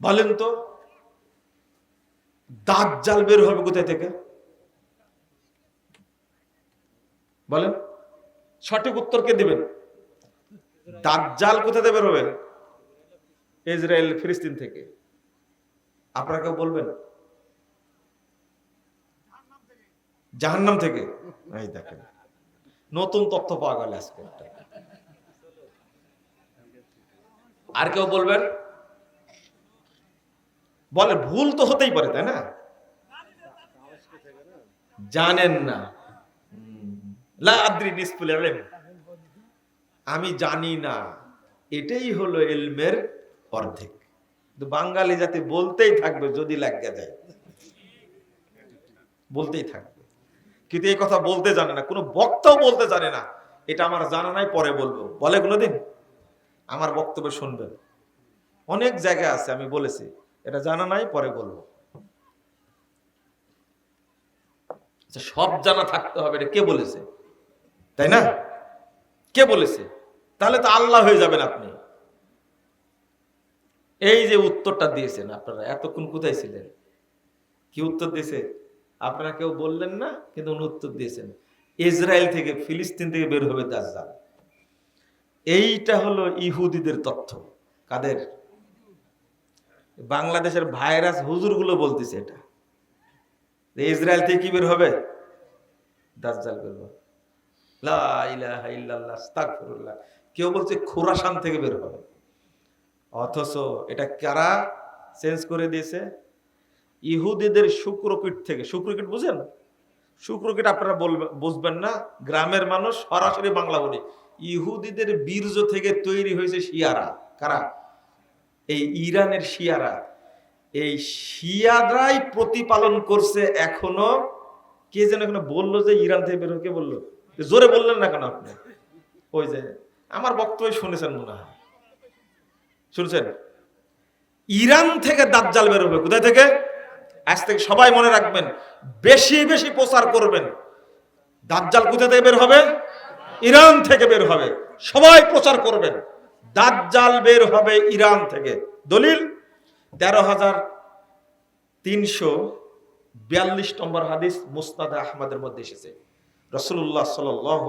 বলেন তো দাঁত জাল বের হবে কোথায় থেকে? বলেন, সঠিক উত্তর কে দিবেন? দাজ্জাল কোথা থেকে বের হবে? ইসরায়েল, ফিলিস্তিন থেকে। আপনারা কেউ বলবেন? জাহান্নাম থেকে? এই দেখেন, নতুন তথ্য পাওয়া গেল আর কেউ বলবেন? বলে ভুল তো হতেই পারে, তাই না? জানেন না। আমি জানি না। এটাই হলো এলমের অর্ধেক। বাঙালি জাতি বলতেই থাকবে, যদি লাগিয়ে যায়। বলতেই থাকবে। কিন্তু এই কথা বলতে জানে না। কোনো বক্তাও বলতে জানে না। এটা আমার জানা নাই, পরে বলব। বলে কোনোদিন? আমার বক্তব্য শুনবেন। অনেক জায়গায় আছে, আমি বলেছি। এটা জানা নাই পরে বলব। আচ্ছা, সব জানা থাকতে হবে এটা কে বলেছে? তাই না? কে বলেছে? তাহলে তো আল্লাহ হয়ে যাবেন আপনি। এই যে উত্তরটা দিয়েছেন আপনারা এতক্ষণ কোথায় ছিলেন? কি উত্তর দিয়েছে? আপনারা কেউ বললেন না কিন্তু উনি উত্তর দিয়েছেন। ইসরায়েল থেকে ফিলিস্তিন থেকে বের হবে দাজ্জাল। এইটা হলো ইহুদিদের তথ্য। কাদের? বাংলাদেশের ভাইরাস হুজুরগুলো বলতেছে এটা। ইসরায়েল থেকে কি বের হবে? দাজ্জাল বের হবে। কেউ বলছে খোরাসান থেকে বের হবে। অথচ এটা কারা চেঞ্জ করে দিয়েছে? ইহুদিদের শুক্রকীট থেকে। শুক্রকীট বুঝেন? শুক্রকীট আপনারা বুঝবেন না। গ্রামের মানুষ সরাসরি বাংলা বলি। ইহুদিদের বীর্য থেকে তৈরি হয়েছে শিয়ারা। কারা? এই ইরানের শিয়ারা। এই শিয়ারাই প্রতিপালন করছে এখনও। কে যেন এখানে বলল যে ইরান থেকে বের হয়ে- কে বলল? জোরে বললেন না কেন আপনি? ওই যে, আমার বক্তব্য শুনেছেন মনে হয়। শুনছেন? ইরান থেকে দাজ্জাল বের হবে। কোথায় থেকে? আজ থেকে সবাই মনে রাখবেন, বেশি বেশি প্রচার করবেন। দাজ্জাল কোথা থেকে বের হবে? ইরান থেকে বের হবে। সবাই প্রচার করবেন। দাজ্জাল বের হবে ইরান থেকে। দলিল, তেরো হাজার তিনশো বিয়াল্লিশ নম্বর হাদিস মুস্তাদ আহমদের মধ্যে এসেছে। রসুল্লাহ সাল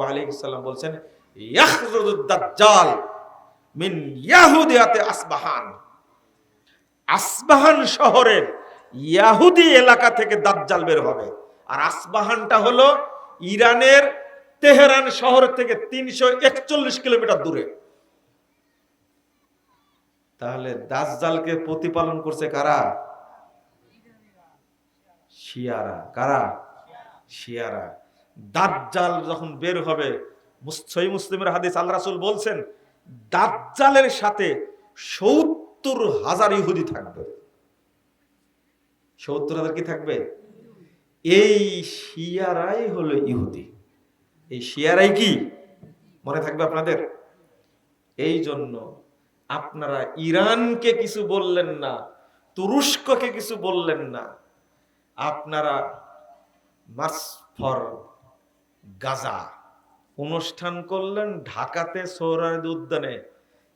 আলী সাল্লাম বলছেন দাজ্জাল মিন ইয়াহুদিয়াতে আসবাহান। আসবাহান শহরের ইয়াহুদি এলাকা থেকে দাজ্জাল বের হবে। আর আসবাহানটা হলো ইরানের তেহরান শহর থেকে তিনশো একচল্লিশ কিলোমিটার দূরে। তাহলে দাজ্জালকে প্রতিপালন করছে কারা? শিয়ারা। কারা? শিয়ারা। দাজ্জাল যখন বের হবে সহি মুসলিমের হাদিস আল্লাহ রাসূল বলছেন, দাজ্জালের সাথে সত্তর হাজার ইহুদি থাকবে। সত্তর হাজার কি থাকবে? এই শিয়ারাই হলো ইহুদি। এই শিয়ারাই কি? মনে থাকবে আপনাদের? এই জন্য আপনারা ইরানকে কিছু বললেন না, তুরস্ককে কিছু বললেন না, আপনারা মার্চ ফর গাজা অনুষ্ঠান করলেন ঢাকাতে সৌরারদ উদ্যানে,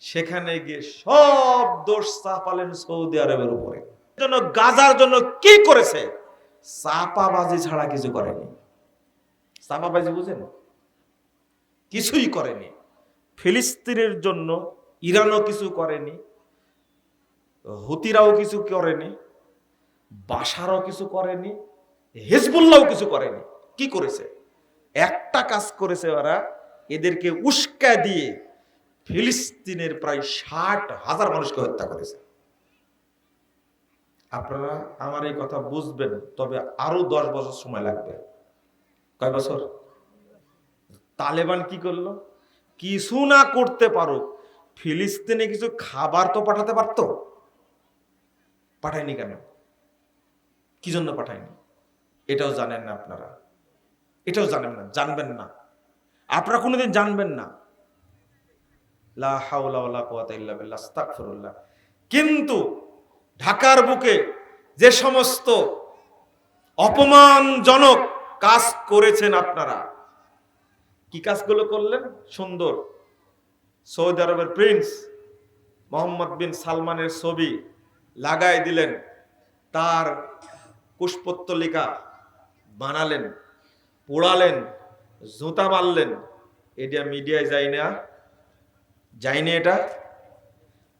সেখানে গিয়ে সব দোষ চাপালেন সৌদি আরবের উপরে। জন্য গাজার জন্য কি করেছে? চাপাবাজি ছাড়া কিছু করেনি। চাপাবাজি বুঝেন? কিছুই করেনি। ফিলিস্তিনের জন্য ইরানও কিছু করেনি, হুতিরাও কিছু করেনি বাসারও কিছু করেনি, হেজবুল্লাহও কিছু করেনি। কি করেছে? একটা কাজ করেছে ওরা, এদেরকে উস্কা দিয়ে ফিলিস্তিনের প্রায় ষাট হাজার মানুষকে হত্যা করেছে। আপনারা আমার এই কথা বুঝবেন, তবে আরও দশ বছর সময় লাগবে। কয় বছর? তালেবান কি করল? কিছু না করতে পারো ফিলিস্তিনে কিছু খাবার তো পাঠাতে পারতো? পাঠায়নি কেন? কি জন্য পাঠায়নি? এটাও জানেন না আপনারা। এটাও জানেন না, জানবেন না। আপনারা কোনোদিন জানবেন না। কিন্তু ঢাকার বুকে যে সমস্ত অপমানজনক কাজ করেছেন আপনারা, কি কাজগুলো করলেন? সুন্দর। সৌদি আরবের প্রিন্স মোহাম্মদ বিন সালমানের ছবি লাগাই দিলেন, তার কুশপত্তলিকা বানালেন, পোড়ালেন, জুতা মারলেন। এটা মিডিয়ায় যায় না যায়নি এটা।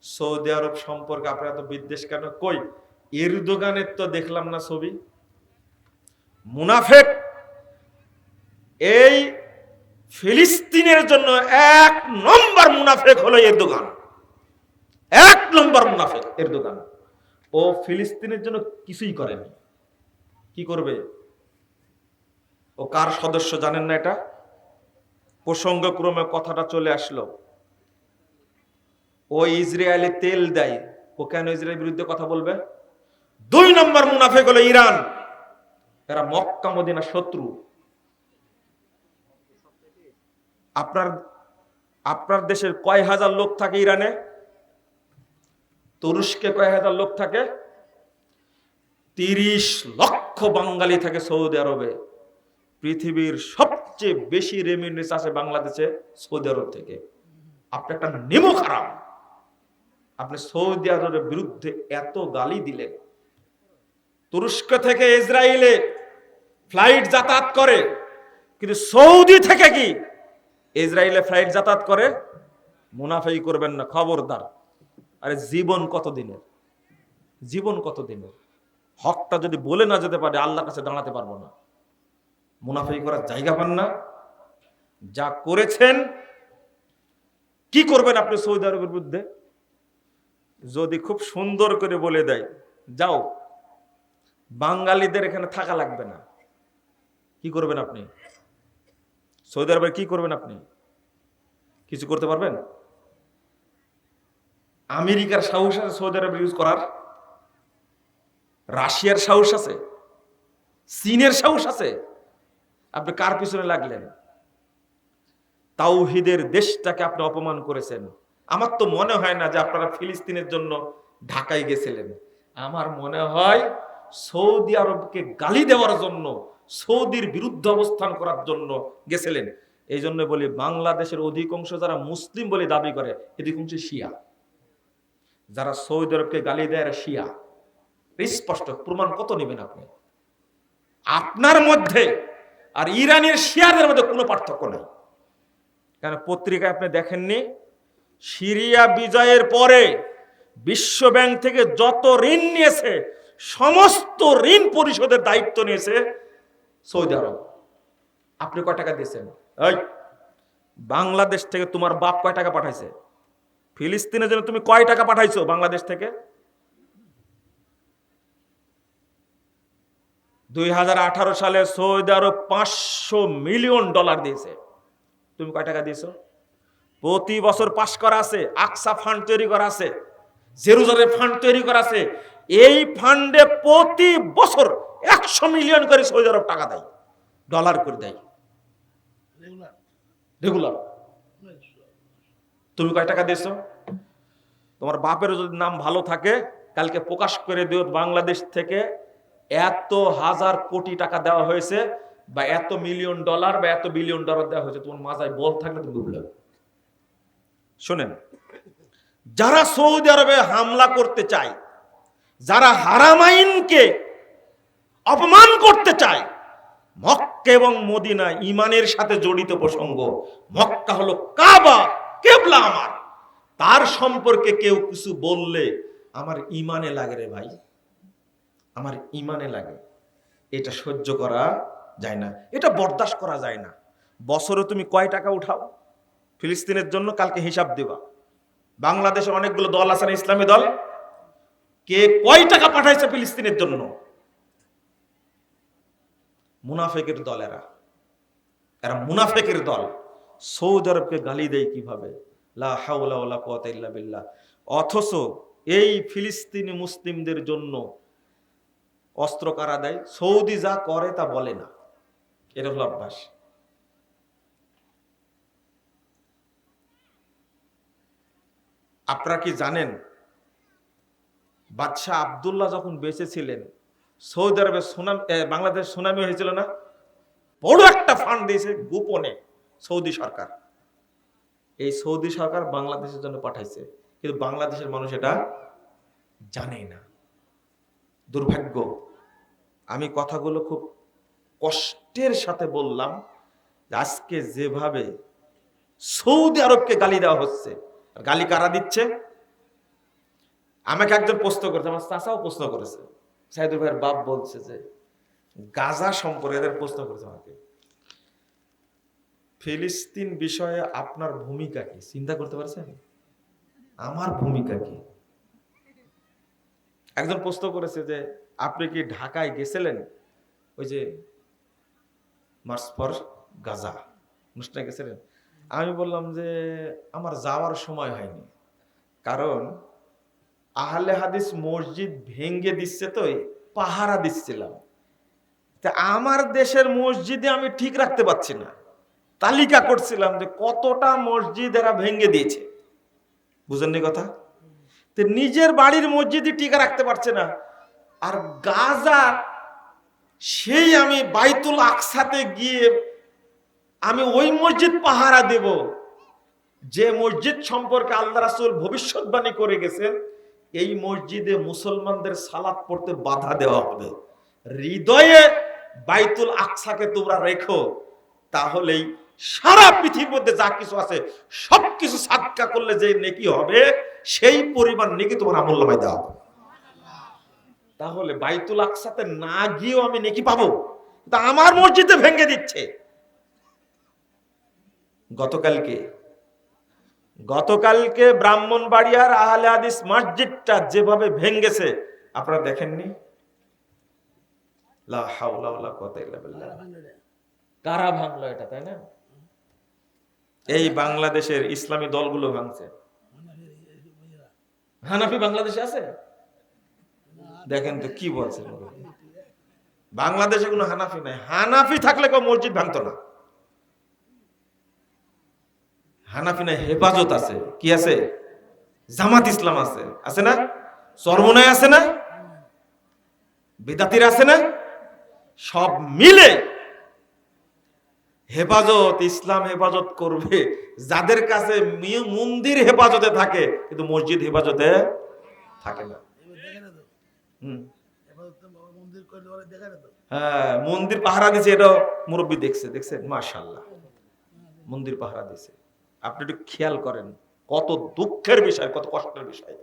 সৌদি আরব সম্পর্কে আপনারা তো বিদ্বেষ কেন? কই? এরদোগানের তো দেখলাম না ছবি। মুনাফেক! এই ফিলিস্তিনের জন্য এক নম্বর মুনাফেক হলো এর দোকান। এক নম্বর মুনাফেক এর দোকান। ও ফিলিস্তিনের জন্য কিছুই করেনি। কি করবে? ও কার সদস্য জানেন না এটা? প্রসঙ্গক্রমে কথাটা চলে আসলো। ও ইসরায়েলে তেল দেয়। ও কেন ইসরায়েলের বিরুদ্ধে কথা বলবে? দুই নম্বর মুনাফেক হলো ইরান। এরা মক্কা মদিনা শত্রু। আপনার আপনার দেশের কয় হাজার লোক থাকে ইরানে? তুরস্কে কয় হাজার লোক থাকে? তিরিশ লক্ষ বাঙালি থাকে সৌদি আরবে। পৃথিবীর সবচেয়ে বেশি রেমিনেন্স আসে বাংলাদেশে, সৌদি আরব থেকে। আপনি একটা নেমো খারাপ। আপনি সৌদি আরবের বিরুদ্ধে এত গালি দিলেন। তুরস্ক থেকে ইসরায়েলে ফ্লাইট যাতায়াত করে, কিন্তু সৌদি থেকে কি? ইসরায়েলে ফ্লাইট যাতায়াত করে, মুনাফাই করবেন না, খবরদার। আরে জীবন কত দিনের জীবন কত দিনের হকটা যদি বলে না যেতে পারে, আল্লাহর কাছে দাঁড়াতে পারব না। মুনাফাই করার জায়গা পান না। যা করেছেন, কি করবেন আপনি সৌদি আরবের বিরুদ্ধে? যদি খুব সুন্দর করে বলে দেয়, যাও, বাঙালিদের এখানে থাকা লাগবে না। কি করবেন আপনি? সৌদি আরবে কি করবেন আপনি? কিছু করতে পারবেন? আমেরিকার সাহস আছে সৌদি আরবে ইউজ করার? রাশিয়ার সাহস আছে? চীনের সাহস আছে? আপনি কার পিছনে লাগলেন? তাওহিদের দেশটাকে আপনি অপমান করেছেন। আমার তো মনে হয় না যে আপনারা ফিলিস্তিনের জন্য ঢাকায় গেছিলেন। আমার মনে হয় সৌদি আরবকে গালি দেওয়ার জন্য সৌদির বিরুদ্ধে অবস্থান করার জন্য গেছিলেন। এই জন্য বলি বাংলাদেশের অধিকাংশ যারা মুসলিম বলে দাবি করে অধিকাংশ শিয়া। যারা সৌদি আরবকে গালি দেয়, এরা শিয়া। স্পষ্ট, প্রমাণ কত নেবেন আপনি? আপনার মধ্যে আর ইরানের শিয়াদের মধ্যে কোনো পার্থক্য নেই। কেন পত্রিকায় আপনি দেখেননি, সিরিয়া বিজয়ের পরে বিশ্ব ব্যাংক থেকে যত ঋণ নিয়েছে, সমস্ত ঋণ পরিশোধের দায়িত্ব নিয়েছে সৌদি আরব। আপনি কয় টাকা দিয়েছেন? এই, বাংলাদেশ থেকে তোমার বাপ কয় টাকা পাঠাইছে? ফিলিস্তিনের জন্য তুমি কয় টাকা পাঠাইছো বাংলাদেশ থেকে? দুই হাজার আঠারো সালে সৌদি আরব পাঁচশো মিলিয়ন ডলার দিয়েছে। তুমি কয় টাকা দিয়েছ? প্রতি বছর পাশ করা আছে, আকসা ফান্ড তৈরি করা আছে, জেরুজালেম ফান্ড তৈরি করা আছে এই ফান্ডে প্রতি বছর একশো মিলিয়ন করে সৌদি আরব টাকা দেয় ডলার করে দেয়। রেগুলার তুমি কয় টাকা দিয়েছ? তোমার বাপের যদি নাম ভালো থাকে কালকে প্রকাশ করে দিও বাংলাদেশ থেকে এত হাজার কোটি টাকা দেওয়া হয়েছে বা এত মিলিয়ন ডলার বা এত বিলিয়ন ডলার দেওয়া হয়েছে তোমার মাথায় বল থাকলে তুমি বুঝলে শোনেন যারা সৌদি আরবে হামলা করতে চায় যারা হারামাইনকে অপমান করতে চায়, মক্কা এবং মদিনা ইমানের সাথে জড়িত প্রসঙ্গ। মক্কা হলো কাবা, কেবলা আমার। তার সম্পর্কে কেউ কিছু বললে আমার ইমানে লাগে রে ভাই। আমার ইমানে লাগে। এটা সহ্য করা যায় না। এটা বরদাস্ত করা যায় না। বছরে তুমি কয় টাকা উঠাও? ফিলিস্তিনের জন্য কালকে হিসাব দেবা। বাংলাদেশে অনেকগুলো দল আছে না, ইসলামী দল? কে কয় টাকা পাঠাইছে ফিলিস্তিনের জন্য? মুনাফেকের দল এরা। এরা মুনাফেকের দল। সৌদি আরবকে গালি দেয় কীভাবে? বিল্লাহ। অথচ এই ফিলিস্তিনি মুসলিমদের জন্য অস্ত্র কারা দেয়? সৌদি যা করে তা বলে না। এটা হলো অভ্যাস। আপনারা কি জানেন বাদশাহ আবদুল্লাহ যখন বেঁচে ছিলেন সৌদি আরবে সুনাম বাংলাদেশ সুনামি হয়েছিল না? বড় একটা ফান্ড দিয়েছে গোপনে সৌদি সরকার। এই সৌদি সরকার বাংলাদেশের জন্য পাঠাইছে, কিন্তু বাংলাদেশের মানুষ এটা জানে না। দুর্ভাগ্য, আমি কথাগুলো খুব কষ্টের সাথে বললাম আজকে যেভাবে সৌদি আরবকে গালি দেওয়া হচ্ছে, গালি কারা দিচ্ছে? আমাকে একজন প্রশ্ন করেছে, আমার চাচাও প্রশ্ন করেছে। সাইদুল ভাইয়ের বাপ বলছে যে, গাজা সম্পর্কে এদের প্রশ্ন করেছে আমাকে। ফিলিস্তিন বিষয়ে আপনার ভূমিকা কি? চিন্তা করতে পারছেন? আমার ভূমিকা কি? একজন প্রশ্ন করেছে যে, আপনি কি ঢাকায় গেছিলেন? ওই যে, মার্চ গাজা, অনুষ্ঠানে গেছিলেন। আমি বললাম যে, আমার যাওয়ার সময় হয়নি। কারণ আহলে হাদিস মসজিদ ভেঙ্গে দিচ্ছে তো পাহারা দিচ্ছিলাম। তা আমার দেশের মসজিদে আমি ঠিক রাখতে পারছি না। তালিকা করছিলাম যে কতটা মসজিদ এরা ভেঙ্গে দিয়েছে। বুঝেননি কথা? তো নিজের বাড়ির মসজিদই টিকা রাখতে পারছে না। আর গাজা, সেই আমি বাইতুল আকসাতে গিয়ে আমি ওই মসজিদ পাহারা দেব, যে মসজিদ সম্পর্কে আল্লাহ রাসূল ভবিষ্যৎবাণী করে গেছেন। এই মসজিদে মুসলমানদের সালাত পড়তে বাধা দেওয়া হবে। হৃদয়ে বাইতুল আকসাকে তোমরা রেখো, তাহলেই সারা পৃথিবীর মধ্যে যা কিছু আছে, সবকিছু সাদকা করলে যে নেকি হবে, সেই পরিমাণ নেকি তোমার আমল্লামায় দেওয়া হবে। তাহলে বাইতুল আকসাতে না গিয়েও আমি নেকি পাবো তা আমার মসজিদে ভেঙে দিচ্ছে। গতকালকে গতকালকে ব্রাহ্মণবাড়িয়ার আহলে হাদিস মসজিদটা যেভাবে ভেঙ্গেছে আপনারা দেখেননি? কারা ভাঙলো এটা তাই না? এই বাংলাদেশের ইসলামী দলগুলো ভাঙছে। হানাফি বাংলাদেশে আছে? দেখেন তো কি বলছে বাংলাদেশে কোনো হানাফি নাই। হানাফি থাকলে কেউ মসজিদ ভাঙতো না। হানাফি নাই হেফাজত আছে। কি আছে? জামাত ইসলাম আছে। আছে না? চরমনায় আছে না? বেদাতির আছে না? সব মিলে হেফাজত, ইসলাম হেফাজত করবে। যাদের কাছে মন্দির হেফাজতে থাকে, কিন্তু মসজিদ হেফাজতে থাকে না। হ্যাঁ মন্দির পাহারা দিছে এটা মুরব্বী দেখছে, দেখছেন? মাশাল্লাহ মন্দির পাহারা দিছে। আপনি একটু খেয়াল করেন, কত দুঃখের বিষয়, কত কষ্টের বিষয়।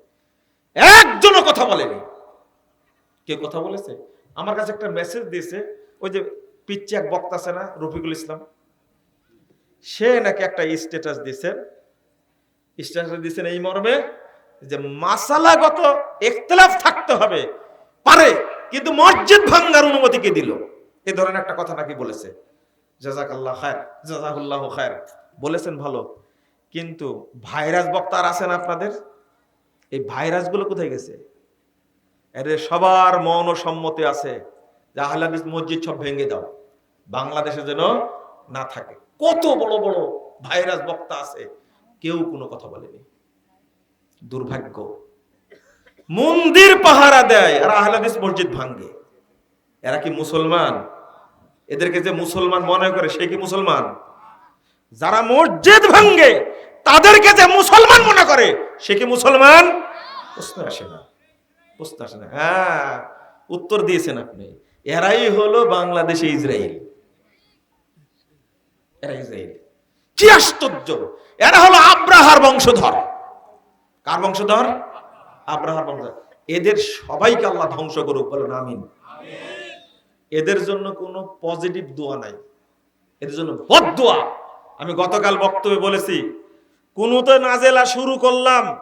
একজনও কথা বলেনি। কে কথা বলেছে? আমার কাছে একটা মেসেজ দিয়েছে, ওই যে পিচ্ছি এক বক্তা আছে না, রফিকুল ইসলাম? সে নাকি একটা স্ট্যাটাস দিয়েছেন স্ট্যাটাস দিয়েছেন এই মর্মে যে মাসালাগত ইখতিলাফ থাকতে হবে। পারে, কিন্তু মসজিদ ভাঙ্গার অনুমতি কে দিল? এই ধরনের একটা কথা নাকি বলেছে। জাজাকাল্লাহ খায়ের জাজাকুল্লাহ খায়ের। বলেছেন ভালো। কিন্তু ভাইরাস বক্তা আর আছেন আপনাদের? এই ভাইরাসগুলো কোথায় গেছে? এদের সবার মৌন সম্মতি আছে যে আহলাদিস মসজিদ সব ভেঙে দাও, বাংলাদেশে যেন না থাকে। কত বড় বড় ভাইরাস বক্তা আছে, কেউ কোনো কথা বলেনি। দুর্ভাগ্য। মন্দির পাহারা দেয় আর আহলাদিস মসজিদ ভাঙ্গে এরা কি মুসলমান? এদেরকে যে মুসলমান মনে করে, সে কি মুসলমান? যারা মসজিদ ভাঙ্গে তাদেরকে যে মুসলমান মনে করে, সে কি মুসলমান? প্রশ্ন আসে না। প্রশ্ন আসে না। হ্যাঁ উত্তর দিয়েছেন আপনি। এরাই হলো বাংলাদেশে ইসরায়েল। এরা ইসরায়েল। কি আশ্চর্য! এরা হলো আব্রাহার বংশধর। কার বংশধর? আব্রাহার বংশধর। এদের সবাইকে আল্লাহ ধ্বংস করুক, বলেন আমিন। এদের জন্য কোনো পজিটিভ দোয়া নাই। এদের জন্য বদ দোয়া। আমি গতকাল বক্তব্যে বলেছি কোনোতে নাজেলা শুরু করলাম।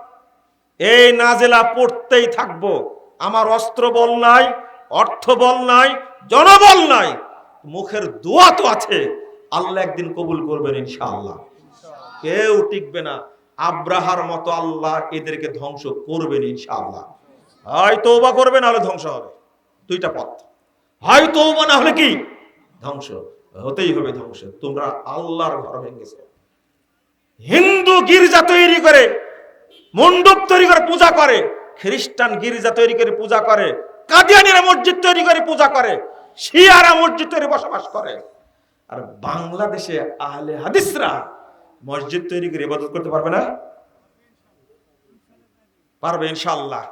এই নাজেলা পড়তেই থাকব। আমার অস্ত্র বল নাই, অর্থ বল নাই, জনবল নাই। মুখের দোয়া তো আছে। আল্লাহ একদিন কবুল করবেন ইনশাআল্লাহ। কেউ টিকবে না। আব্রাহার মতো আল্লাহ এদেরকে ধ্বংস করবেন ইনশাআল্লাহ। হয় তৌবা করবে না হলে ধ্বংস হবে। দুইটা পথ। হয় তৌবা না হলে কি? ধ্বংস। হতেই হবে ধ্বংস। তোমরা আল্লাহর ঘর ভেঙেছে। হিন্দু গির্জা তৈরি করে, মণ্ডপ তৈরি করে পূজা করে, খ্রিস্টান গির্জা তৈরি করে পূজা করে, কাদিয়ানিরা মসজিদ তৈরি করে পূজা করে, শিয়ারা মসজিদ তৈরি বসবাস করে। আর বাংলাদেশে আহলে হাদিসরা মসজিদ তৈরি করে ইবাদত করতে পারবে না? পারবে ইনশাআল্লাহ।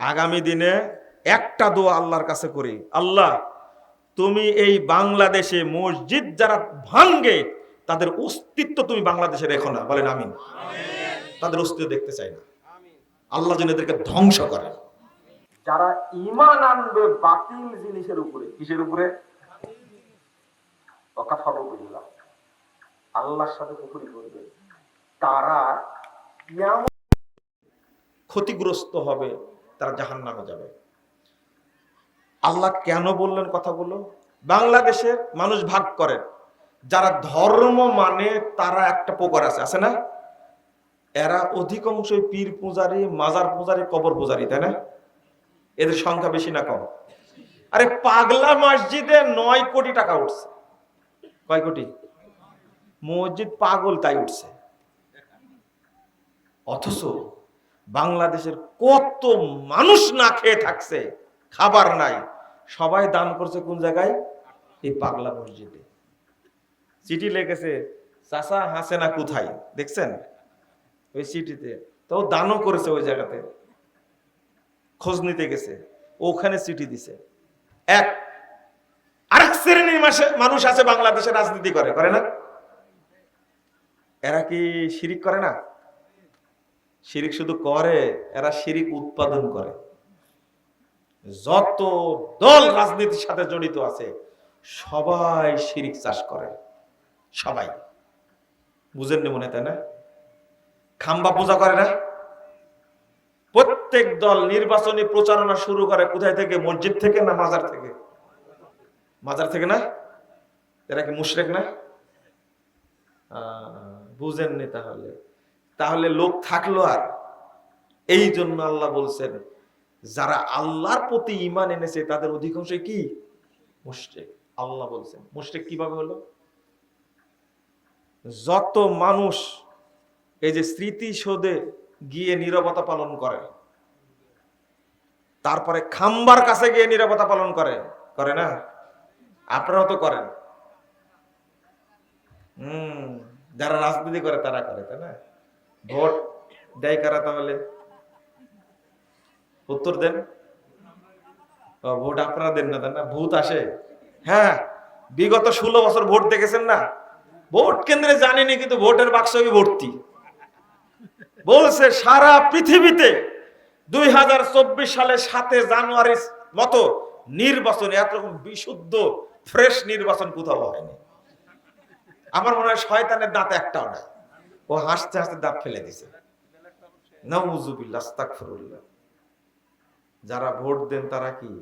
আগামী দিনে একটা দোয়া আল্লাহর কাছে করি, আল্লাহ, তুমি এই বাংলাদেশে মসজিদ যারা ভাঙ্গে তাদের অস্তিত্ব তুমি বাংলাদেশে রেখো না। বলেন আমিন। তাদের অস্তিত্ব দেখতে চাই না। আল্লাহ যেন এদেরকে ধ্বংস করে যারা ইমান আনবে বাতিল জিনিসের উপরে কিসের উপরে? আল্লাহর সাথে করবে। তারা ক্ষতিগ্রস্ত হবে তারা জাহান নামে যাবে। আল্লাহ কেন বললেন কথাগুলো? বাংলাদেশের মানুষ ভাগ করে। যারা ধর্ম মানে তারা একটা প্রকার আছে আছে না? এরা অধিকাংশই পীর পূজারি, মাজার পূজারি, কবর পূজারি, তাই না? এদের সংখ্যা বেশি না কম? আরে পাগলা মসজিদে নয় কোটি টাকা উঠছে। কয় কোটি? মসজিদ পাগল তাই উঠছে। অথচ বাংলাদেশের কত মানুষ না খেয়ে থাকছে, খাবার নাই, সবাই দান করছে কোন জায়গায়? এই পাগলা মসজিদে। চিঠি লেগেছে চাষা হাসে না কোথায়? দেখছেন? ওই চিঠিতে। তো দানও করেছে ওই জায়গাতে। খোঁজ নিতে গেছে। ওখানে চিঠি দিছে। এক, আরেক শ্রেণির মানুষ আছে বাংলাদেশে রাজনীতি করে করে না? এরা কি শিরিক করে না? শিরিক শুধু করে, এরা শিরিক উৎপাদন করে। যত দল রাজনীতির সাথে জড়িত আছে, সবাই শিরিক চাষ করে। সবাই। বুঝেননি মনে তাই না? খাম্বা পূজা করে না? প্রত্যেক দল নির্বাচনী প্রচারণা শুরু করে কোথায় থেকে? মসজিদ থেকে না মাজার থেকে? মাজার থেকে না? এরা কি মুশরেক না? বুঝেননি তাহলে। তাহলে লোক থাকল আর। এই জন্য আল্লাহ বলছেন, যারা আল্লাহর প্রতি ইমান এনেছে, তাদের অধিকাংশ কি? মুশরিক। আল্লাহ বলছেন, মুশরিক কীভাবে হলো? যত মানুষ এই যে স্মৃতিসৌধে গিয়ে নীরবতা পালন করে, তারপরে খাম্বার কাছে গিয়ে নীরবতা পালন করে করে না? আপনারাও তো করেন। হম, যারা রাজনীতি করে তারা করে, তাই না? ভোট দেয় কারা তাহলে? উত্তর দেন। ভোট আপনারা দেন না, তাই না? ভূত আসে। হ্যাঁ বিগত ষোলো বছর ভোট দেখেছেন না? ভোট কেন্দ্রে জানিনি, কিন্তু ভোটের বাক্স ভর্তি। বলছে, সারা পৃথিবীতে দুই হাজার চব্বিশ সালে সাতে জানুয়ারির মতো নির্বাচন এতরকম বিশুদ্ধ, ফ্রেশ নির্বাচন কোথাও হয়নি। আমার মনে হয় শয়তানের দাঁত একটাও নাই। ও হাসতে হাসতে দাঁত ফেলে দিছে। যারা ভোট দেন তারা কি?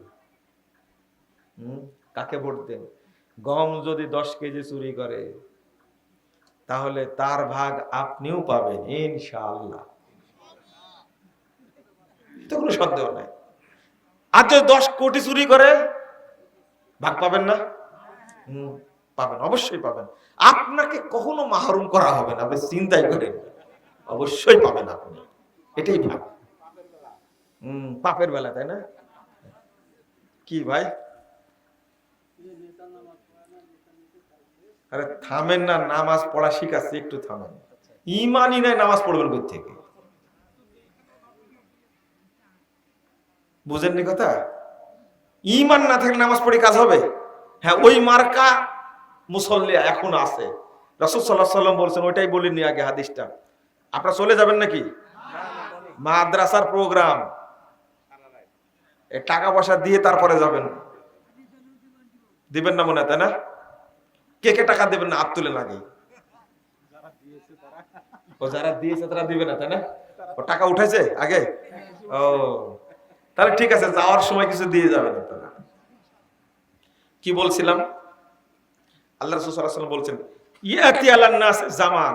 কাকে ভোট দেন? গম যদি দশ কেজি চুরি করে তাহলে তার ভাগ আপনিও পাবেন, ইনশাআল্লাহ। তো কোনো সন্দেহ নাই। আর যদি দশ কোটি চুরি করে, ভাগ পাবেন না? পাবেন, অবশ্যই পাবেন। আপনাকে কখনো মাহরুম করা হবে না, আপনি চিন্তাই করেন অবশ্যই পাবেন আপনি। এটাই ভাগ। হম পাপের বেলা, তাই না? কি ভাই? আরে থামেন না, নামাজ পড়া শিখাচ্ছি, একটু থামেন। ইমানই নাই নামাজ পড়বেন থেকে? বুঝেননি কথা? ইমান না থাকলে নামাজ পড়ে কাজ হবে? হ্যাঁ ওই মার্কা মুসল্লি এখন আছে। রসদ সাল্লাহ সাল্লাম বলছেন, ওইটাই বলিনি আগে হাদিসটা। আপনারা চলে যাবেন নাকি? মাদ্রাসার প্রোগ্রাম। টাকা পয়সা দিয়ে তারপরে যাবেন। দিবেন না মনে তাই না? কে কে টাকা দেবেন না? হাত লাগে ও যারা দিয়েছে তারা দিবে না, তাই না? ও টাকা উঠেছে আগে? ও, তাহলে ঠিক আছে, যাওয়ার সময় কিছু দিয়ে যাবেন আপনারা। কি বলছিলাম? আল্লাহ রসুল্লাহ বলছেন, ইয়াতি আল্লাহ নাস জামান।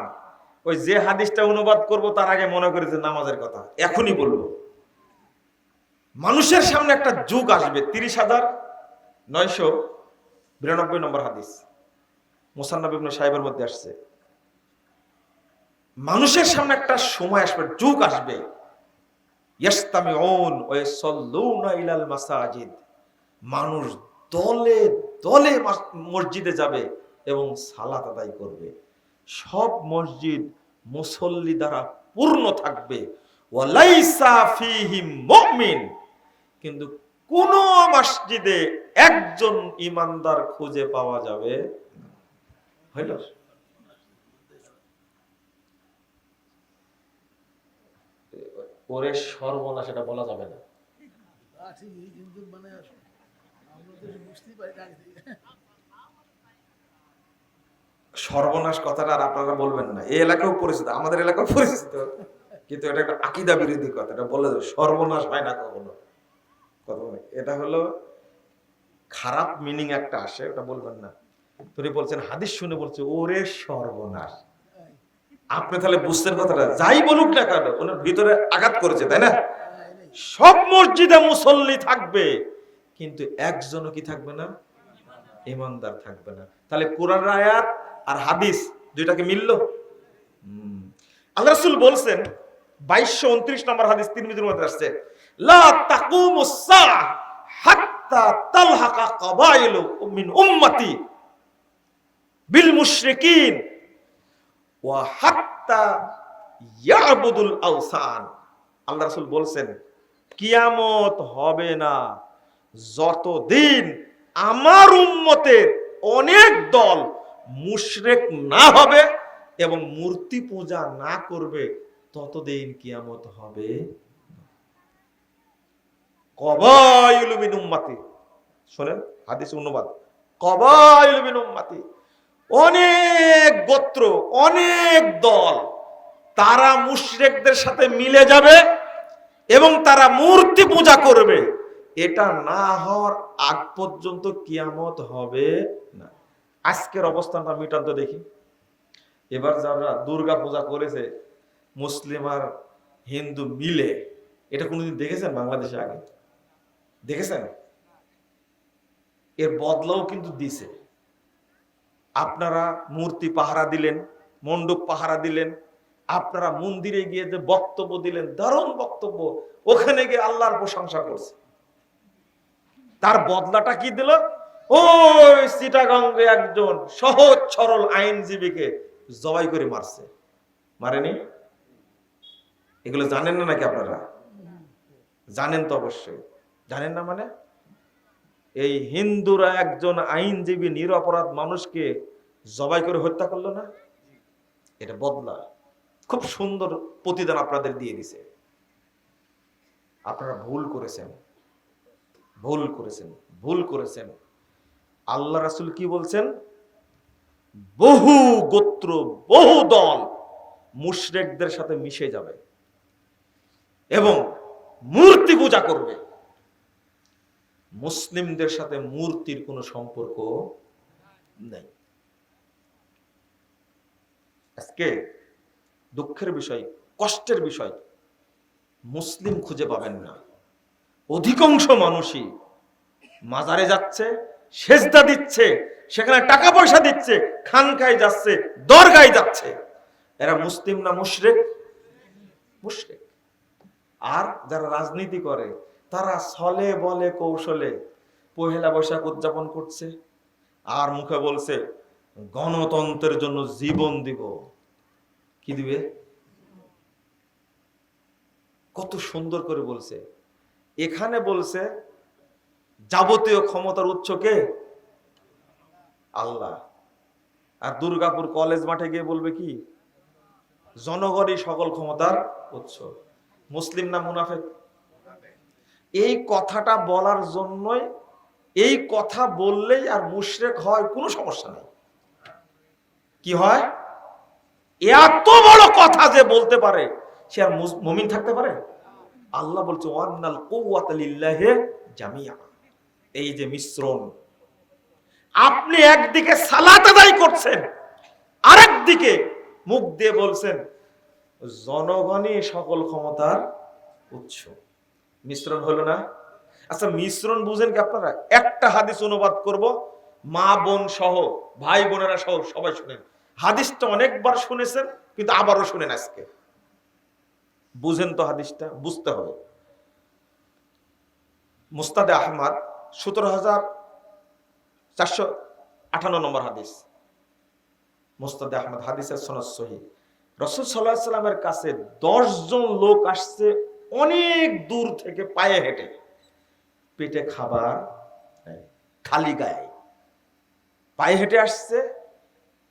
ওই যে হাদিসটা অনুবাদ করব, তার আগে মনে করি যে নামাজের কথা। এখনই বলব। মানুষের সামনে একটা যুগ আসবে, তিরিশ হাজার নয়শো বিরানব্বই নম্বর হাদিস। মোসান্নব সাহেবের মধ্যে আসছে। মানুষের সামনে একটা সময় আসবে, যুগ আসবে। মানুষ দলে দলে মসজিদে যাবে এবং সালাত আদায় করবে। সব মসজিদ মুসল্লি দ্বারা পূর্ণ থাকবে। কিন্তু কোন মসজিদে একজন ইমানদার খুঁজে পাওয়া যাবে। হইল? ওরে বলা যাবে না। মানে। সর্বনাশ কথাটা আর আপনারা বলবেন না। এই এলাকাও পরিচিত আমাদের এলাকাও পরিচিত। কিন্তু এটা একটা আকিদা বিরোধী কথা এটা বলে দেবে সর্বনাশ হয় না কখনো। কথা বলে এটা হলো খারাপ মিনিং একটা আসে ওটা বলবেন না। তুমি বলছেন, হাদিস শুনে বলছে, ওরে সর্বনাশ। আপনি তাহলে বুঝতেন কথাটা, যাই বলুক না কেন ওনার ভিতরে আঘাত করেছে, তাই না। সব মসজিদে মুসল্লি থাকবে, কিন্তু একজনও কি থাকবে না? ইমানদার থাকবে না। তাহলে কোরআন আয়াত আর হাদিস দুইটাকে মিলল? আল্লাহ রাসূল বলছেন, বাইশশো উনত্রিশ নম্বর হাদিস তিন মিনিটের মধ্যে আসছে, লা তাকুমু সাআ হাত্তা তালহাকা কাবাইলু মিন উম্মতি বিল মুশরিকিন। ওয়া হাত্তা ইয়াবুদুল আওসান আল্লাহ রাসূল বলছেন, কিয়ামত হবে না যতদিন আমার উম্মতের অনেক দল মুশরেক না হবে এবং মূর্তি পূজা না করবে, ততদিন কিয়ামত হবে কবাইলু মিন উম্মতি। শোনেন, হাদিস অনুবাদ। কবাইলু মিন উম্মতি। অনেক গোত্র, অনেক দল। তারা মুশরেকদের সাথে মিলে যাবে এবং তারা মূর্তি পূজা করবে। এটা না হওয়ার আগ পর্যন্ত কিয়ামত হবে না। আজকের অবস্থানটা মিটান তো দেখি। এবার যারা দুর্গা পূজা করেছে, মুসলিম আর হিন্দু মিলে, এটা কোনোদিন দেখেছেন বাংলাদেশে আগে? দেখেছেন? এর বদলাও কিন্তু দিছে। আপনারা মূর্তি পাহারা দিলেন, মণ্ডপ পাহারা দিলেন, আপনারা মন্দিরে গিয়ে যে বক্তব্য দিলেন, দারুণ বক্তব্য, ওখানে গিয়ে আল্লাহর প্রশংসা করছে। তার বদলাটা কি দিল? ওই সিটাগঙ্গে একজন সহজ সরল আইনজীবীকে জবাই করে মারছে। মারেনি? এগুলো জানেন না নাকি আপনারা? জানেন তো অবশ্যই। জানেন না মানে? এই হিন্দুরা একজন আইনজীবী, নিরপরাধ মানুষকে জবাই করে হত্যা করল না? এটা বদলা। খুব সুন্দর প্রতিদান আপনাদের দিয়ে দিছে। আপনারা ভুল করেছেন। ভুল করেছেন। ভুল করেছেন। আল্লাহ রাসূল কি বলছেন? বহু গোত্র, বহু দল মুশরেকদের সাথে মিশে যাবে এবং মূর্তি পূজা করবে। মুসলিমদের সাথে মূর্তির কোনো সম্পর্ক নেই। আজকে দুঃখের বিষয়, কষ্টের বিষয়, মুসলিম খুঁজে পাবেন না। অধিকাংশ মানুষই মাজারে যাচ্ছে, সেজদা দিচ্ছে, সেখানে টাকা পয়সা দিচ্ছে, খানকায় যাচ্ছে, দরগায় যাচ্ছে। এরা মুসলিম না মুশরেক? মুশরেক। আর যারা রাজনীতি করে তারা ছলে বলে কৌশলে পহেলা বৈশাখ উদযাপন করছে। আর মুখে বলছে, গণতন্ত্রের জন্য জীবন দিব। কি দিবে? কত সুন্দর করে বলছে। এখানে বলছে, যাবতীয় ক্ষমতার উৎস কে? আল্লাহ। আর দুর্গাপুর কলেজ মাঠে গিয়ে বলবে কি? জনগণই সকল ক্ষমতার উৎস। মুসলিম না মুনাফেক? এই কথাটা বলার জন্যই এই কথা বললেই আর মুশরেক হয়, কোনো সমস্যা নেই। কি হয়? এত বড় কথা যে বলতে পারে, সে আর মুমিন থাকতে পারে? আল্লাহ বলছে, ওয়ান্নাল কুওয়াতা লিল্লাহি জামিয়া এই যে মিশ্রণ। আপনি একদিকে সালাত আদায় করছেন আরেকদিকে মুখ দিয়ে বলছেন, জনগণই সকল ক্ষমতার উৎস। মিশ্রণ হলো না। আচ্ছা মিশ্রণ বুঝেন কি আপনারা? একটা হাদিস অনুবাদ করব, মা বোন সহ, ভাই বোনেরা সহ, সবাই শুনেন। হাদিসটা অনেকবার শুনেছেন, কিন্তু আবারও শুনেন আজকে। বুঝেন তো হাদিসটা, বুঝতে হবে। মুস্তাদে আহমদ, সতেরো হাজার চারশো আঠান্ন নম্বর হাদিস। মুস্তাদে আহমদ, হাদিসের সনদ সহি। রসুল সাল্লাহ সাল্লামের কাছে দশজন লোক আসছে অনেক দূর থেকে পায়ে হেঁটে পেটে খাবার খালি গায়ে। পায়ে হেঁটে আসছে,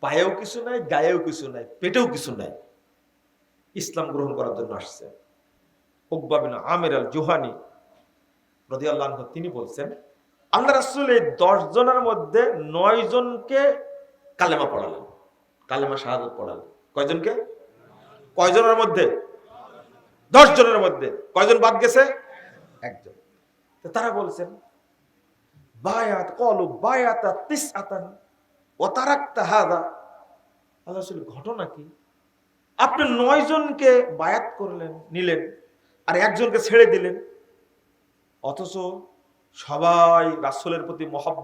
পায়েও কিছু নাই গায়েও কিছু নাই পেটেও কিছু নাই ইসলাম গ্রহণ করার জন্য আসছে। উকবাবিন আমের আল জোহানি রদিয়াল্লাহ আনহু, তিনি বলছেন, আল্লাহ রাসূল এই দশ জনের মধ্যে নয় জনকে কালেমা পড়ালেন। কালেমা শাহাদত পড়ালেন। কয়জনকে? কয়জনের মধ্যে? দশ জনের মধ্যে। কয়জন বাদ গেছে? একজন। তারা বলছেন, বায়াত কলু বায়াতা তিস আতান ও তারাক্তা হাদা। ঘটনা কি? আপনি নয় জনকে বায়াত করলেন, নিলেন, আর একজনকে ছেড়ে দিলেন। অথচ সবাই রাসূলের প্রতি মহব্বত